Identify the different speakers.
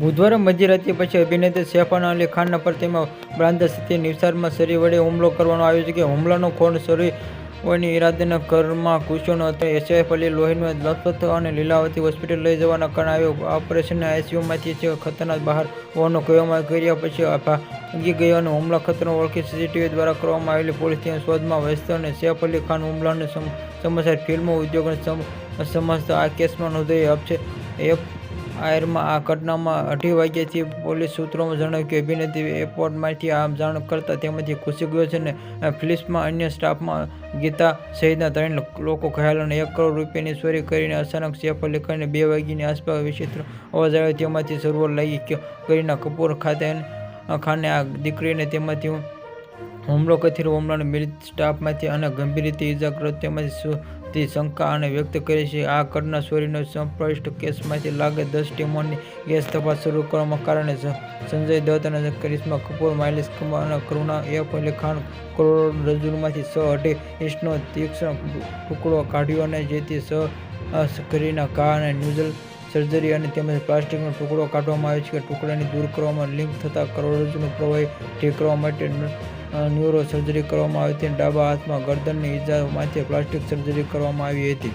Speaker 1: બુધવારે મધ્યરાત્રિ પછી અભિનેતા સૈફાન અલી ખાનના પર તેમાં બ્રાંદા સ્થિતિ નિસારમાં સરી વડે હુમલો કરવામાં આવ્યો છે કે હુમલાનો ખોણ વડની ઈરાદાના ઘરમાં ઘૂસ્યો હતો. સૈફ અલી લોહીમાં લખપત અને લીલાવતી હોસ્પિટલ લઈ જવાના કારણે આવ્યો. ઓપરેશન આઈસીયુમાંથી છે ખતરનાક બહાર હોવાનું કહેવામાં કર્યા પછી ભાગી ગયો અને હુમલા ખતરો ઓળખી સીસીટીવી દ્વારા કરવામાં આવેલી પોલીસ ત્યાં શોધમાં વ્યસ્ત અને સૈફ અલી ખાન હુમલાને સમ- સમાચાર ફિલ્મ ઉદ્યોગને સમ- સમજતા આ કેસમાં નોંધાઈ છે એફ આયરમાં આ ઘટનામાં અઢી વાગ્યાથી પોલીસ સૂત્રોમાં જણાવ્યું કે અભિનેત્રી એરપોર્ટમાંથી આ જાણ કરતા તેમાંથી ખુશી ગયો છે અને ફિલ્મ્સમાં અન્ય સ્ટાફમાં ગીતા સહિતના ત્રણ લોકો ઘાયલ અને એક કરોડ રૂપિયાની ચોરી કરીને અચાનક સૈફ અલી બે વાગ્યાની આસપાસ વિચિત્ર અવાજ આવ્યો. તેમાંથી શરૂઆત લાગી કરીના કપૂર ખાતે ખાને આ દીકરીને તેમાંથી હુમલો કથિર હુમલાને મિલિત સ્ટાફમાંથી અને ગંભીર રીતે ઇજાગ્રસ્ત તેમાંથી સુધી શંકા અને વ્યક્ત કરી છે. આ ઘટના ચોરીનો સંપૃષ્ટ કેસમાંથી લાગે દસ ટીમોની કેસ તપાસ શરૂ કરવામાં કારણે સંજય દત્ત અને કરિશ્મા કપૂર માઇલિસ કુમાર અને કરુણા એફ અલી ખાન કરોડરજ્જુમાંથી સ અઢી ઇંચનો તીક્ષ્ણ ટુકડો કાઢ્યો અને જેથી સ કરીના ઘા અને ન્યુઝલ સર્જરી અને તેમજ પ્લાસ્ટિકનો ટુકડો કાઢવામાં આવ્યો છે. કે ટુકડાને દૂર કરવામાં લિંક થતાં કરોડરજ્જુનો પ્રવાહી ઠીક કરવા માટે ન્યુરો સર્જરી કરવામાં આવી હતી ડાબા હાથમાં ગરદનની ઈજા માટે પ્લાસ્ટિક સર્જરી કરવામાં આવી હતી.